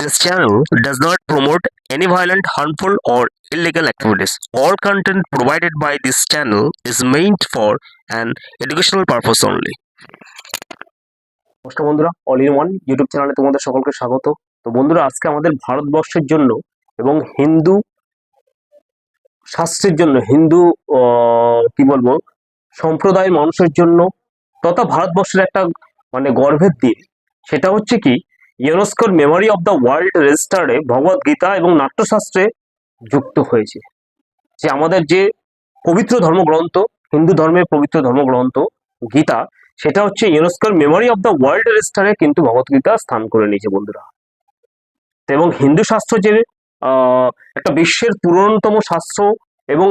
This channel does not promote any violent, harmful, or illegal activities. All content provided by this channel is meant for an educational purpose only. নমস্কার বন্ধুরা all in one YouTube চ্যানেলে তোমাদের সকলকে স্বাগত তো বন্ধুরা আজকে আমাদের ভারতবর্ষের জন্য এবং হিন্দু শাস্ত্রের জন্য হিন্দু কি বলব সম্প্রদায়ের মানুষের জন্য তথা ভারতবর্ষের একটা মানে গর্বের দিন সেটা হচ্ছে কি ইউনেস্কোর মেমোরি অফ দ্য ওয়ার্ল্ড রেজিস্টারে ভগবত গীতা এবং নাট্যশাস্ত্রে যুক্ত হয়েছে। যে আমাদের যে পবিত্র ধর্মগ্রন্থ, হিন্দু ধর্মের পবিত্র ধর্মগ্রন্থ, গীতা, সেটা হচ্ছে ইউনেস্কোর মেমোরি অফ দ্য ওয়ার্ল্ড রেজিস্টারে কিন্তু ভগবদ্গীতা স্থান করে নিয়েছে বন্ধুরা। এবং হিন্দু শাস্ত্র যে একটা বিশ্বের পুরনতম শাস্ত্র এবং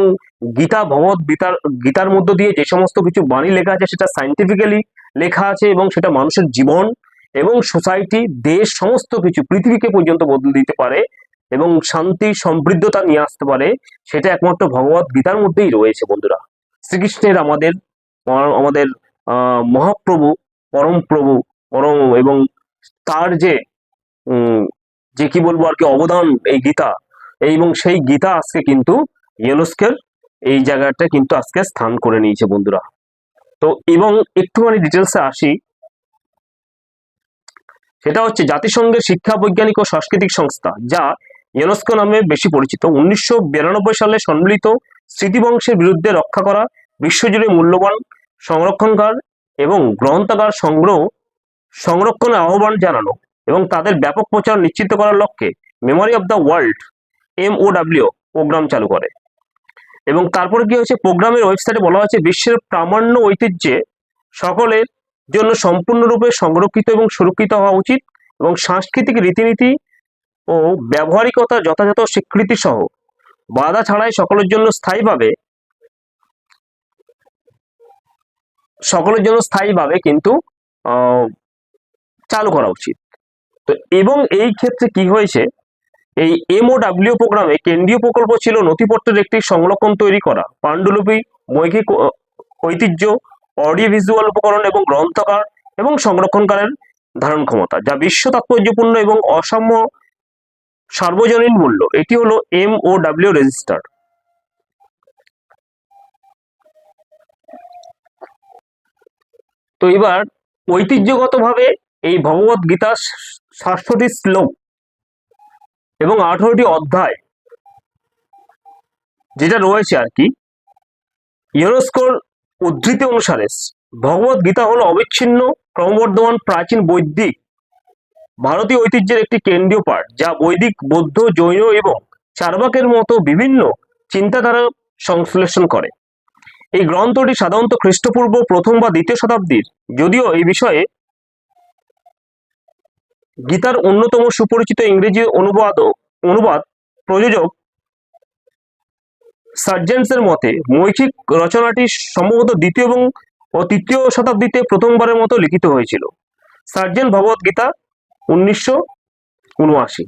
গীতা, ভগবত গীতার গীতার মধ্য দিয়ে যে সমস্ত কিছু বাণী লেখা আছে, সেটা সাইন্টিফিক্যালি লেখা আছে এবং সেটা মানুষের জীবন এবং সোসাইটি দেশ, সমস্ত কিছু পৃথিবীকে পর্যন্ত বদলে দিতে পারে এবং শান্তি, সমৃদ্ধতা নিয়ে আসতে পারে, সেটা একমাত্র ভগবত গীতার মধ্যেই রয়েছে বন্ধুরা। শ্রীকৃষ্ণের আমাদের আমাদের মহাপ্রভু, পরম প্রভু, পরম এবং তার যে যে কি বলব আর কি, অবদান এই গীতা এবং সেই গীতা আজকে কিন্তু ইউনেস্কোর এই জায়গাটা কিন্তু আজকে স্থান করে নিয়েছে বন্ধুরা। তো এবং একটুখানি ডিটেলসে আসি সেটা হচ্ছে জাতিসংঘের শিক্ষা, বৈজ্ঞানিক ও সাংস্কৃতিক সংস্থা, যা ইউনেস্কো নামে বেশি পরিচিত। উনিশশো বিরানব্বই সালে সম্মিলিত স্মৃতিবংশের বিরুদ্ধে রক্ষা করা, বিশ্বজুড়ে মূল্যবান সংরক্ষণকার এবং গ্রন্থাগার সংগ্রহ, সংরক্ষণের আহ্বান জানানো এবং তাদের ব্যাপক প্রচার নিশ্চিত করার লক্ষ্যে memory of the world MOW programme চালু করে। এবং তারপর কি হয়েছে? প্রোগ্রামের ওয়েবসাইটে বলা হয়েছে, বিশ্বের প্রামাণ্য ঐতিহ্যে সকলের জন্য সম্পূর্ণরূপে সংরক্ষিত এবং সুরক্ষিত হওয়া উচিত এবং সাংস্কৃতিক রীতিনীতি ও ব্যবহারিকতা যথাযথ স্বীকৃতি সহ। বাধা ছাড়াই সকলের জন্য স্থায়ীভাবে সকলের জন্য স্থায়ীভাবে কিন্তু চালু করা উচিত। তো এবং এই ক্ষেত্রে কি হয়েছে? এই এমওডাব্লিউ প্রোগ্রামে কেন্দ্রীয় প্রকল্প ছিল নথিপত্রের একটি সংরক্ষণ তৈরি করা। পাণ্ডুলিপি, মৌখিক ঐতিহ্য অডিও ভিজুয়াল উপকরণ এবং গ্রন্থকার এবং সংরক্ষণকারের ধারণ ক্ষমতা, যা বিশ্ব তাৎপর্যপূর্ণ এবং অসাম্য সার্বজনীন মূল্য। এটি হলো এম ও ডাব্লিউ রেজিস্টার তো এবার ঐতিহ্যগতভাবে এই ভগবত গীতার সাতশোটি শ্লোক এবং আঠারোটি অধ্যায়, যেটা রয়েছে আর কি, ইউনেস্কোর উদ্ধৃতি অনুসারে ভগবত গীতা হলো অবিচ্ছিন্ন, ক্রমবর্ধমান, প্রাচীন বৈদিক, ভারতীয় ঐতিহ্যের একটি কেন্দ্রীয় পাঠ, যা বৈদিক, বৌদ্ধ, জৈন এবং চারবাকের মতো বিভিন্ন চিন্তাধারা সংশ্লেষণ করে। এই গ্রন্থটি সাধারণত খ্রিস্টপূর্ব প্রথম বা দ্বিতীয় শতাব্দীর, যদিও এই বিষয়ে গীতার অন্যতম সুপরিচিত ইংরেজি অনুবাদ অনুবাদ প্রযোজক সার্জেন্টসের মতে মৌখিক রচনাটি সম্ভবত দ্বিতীয় এবং ও তৃতীয় শতাব্দীতে প্রথমবারের মতো লিখিত হয়েছিল। সার্জেন ভগবত গীতা উনিশশো উনআশি।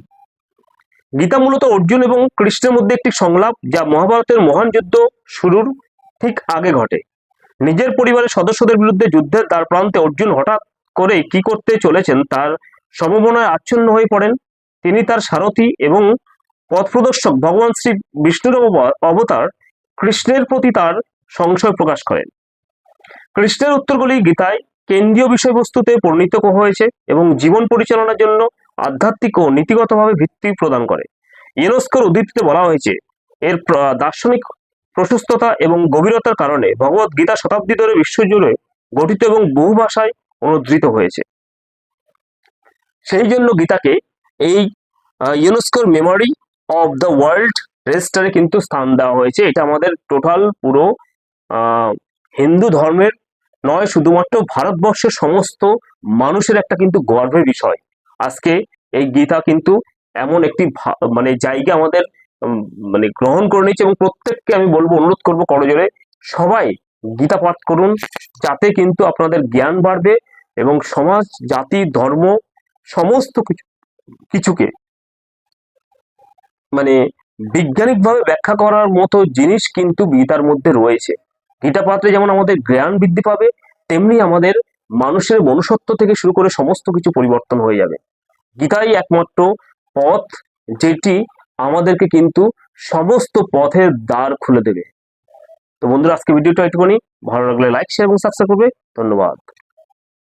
গীতা মূলত অর্জুন এবং কৃষ্ণের মধ্যে একটি সংলাপ যা মহাভারতের মহান যুদ্ধ শুরুর ঠিক আগে ঘটে। নিজের পরিবারের সদস্যদের বিরুদ্ধে যুদ্ধের তার প্রান্তে অর্জুন হঠাৎ করে কি করতে চলেছেন তার সম্ভাবনায় আচ্ছন্ন হয়ে পড়েন। তিনি তার সারথি এবং পথপ্রদর্শক ভগবান শ্রী বিষ্ণুর অবতার কৃষ্ণের প্রতি তার সংশয় প্রকাশ করেন। কৃষ্ণের উত্তরগুলি গীতায় কেন্দ্রীয় বিষয়বস্তুতে পরিণত হয়েছে এবং জীবন পরিচালনার জন্য আধ্যাত্মিক ও নীতিগতভাবে ভিত্তি প্রদান করে। ইউনেস্কোর উদ্ধৃতিতে বলা হয়েছে, এর দার্শনিক প্রশস্ততা এবং গভীরতার কারণে ভগবত গীতা শতাব্দী ধরে বিশ্বজুড়ে গঠিত এবং বহু ভাষায় অনুদৃত হয়েছে। সেই জন্য গীতাকে এই ইউনেস্কোর মেমোরি অফ দ্য ওয়ার্ল্ড রেজিস্টারে কিন্তু স্থান দেওয়া হয়েছে। এটা আমাদের টোটাল পুরো হিন্দু ধর্মের নয়, শুধুমাত্র ভারতবর্ষের সমস্ত মানুষের একটা কিন্তু গর্বের বিষয়। আজকে এই গীতা কিন্তু এমন একটি মানে জায়গা আমাদের মানে গ্রহণ করে নিয়েছে এবং প্রত্যেককে আমি বলব, অনুরোধ করব করজোরে সবাই গীতা পাঠ করুন, যাতে কিন্তু আপনাদের জ্ঞান বাড়বে এবং সমাজ, জাতি, ধর্ম, সমস্ত কিছু, কিছুকে বৈজ্ঞানিকভাবে ব্যাখ্যা করার মতো জিনিস কিন্তু গীতার মধ্যে রয়েছে। গীতা পাত্রে যেমন আমাদের জ্ঞান বৃদ্ধি পাবে, তেমনি আমাদের মানুষের মনুষ্যত্ব থেকে শুরু করে সমস্ত কিছু পরিবর্তন হয়ে যাবে। গীতাই একমাত্র পথ যেটি আমাদেরকে কিন্তু সমস্ত পথের দ্বার খুলে দেবে। তো বন্ধুরা আজকে ভিডিওটা একটুখানি ভালো লাগলে লাইক শেয়ার এবং সাবস্ক্রাইব করবে। ধন্যবাদ।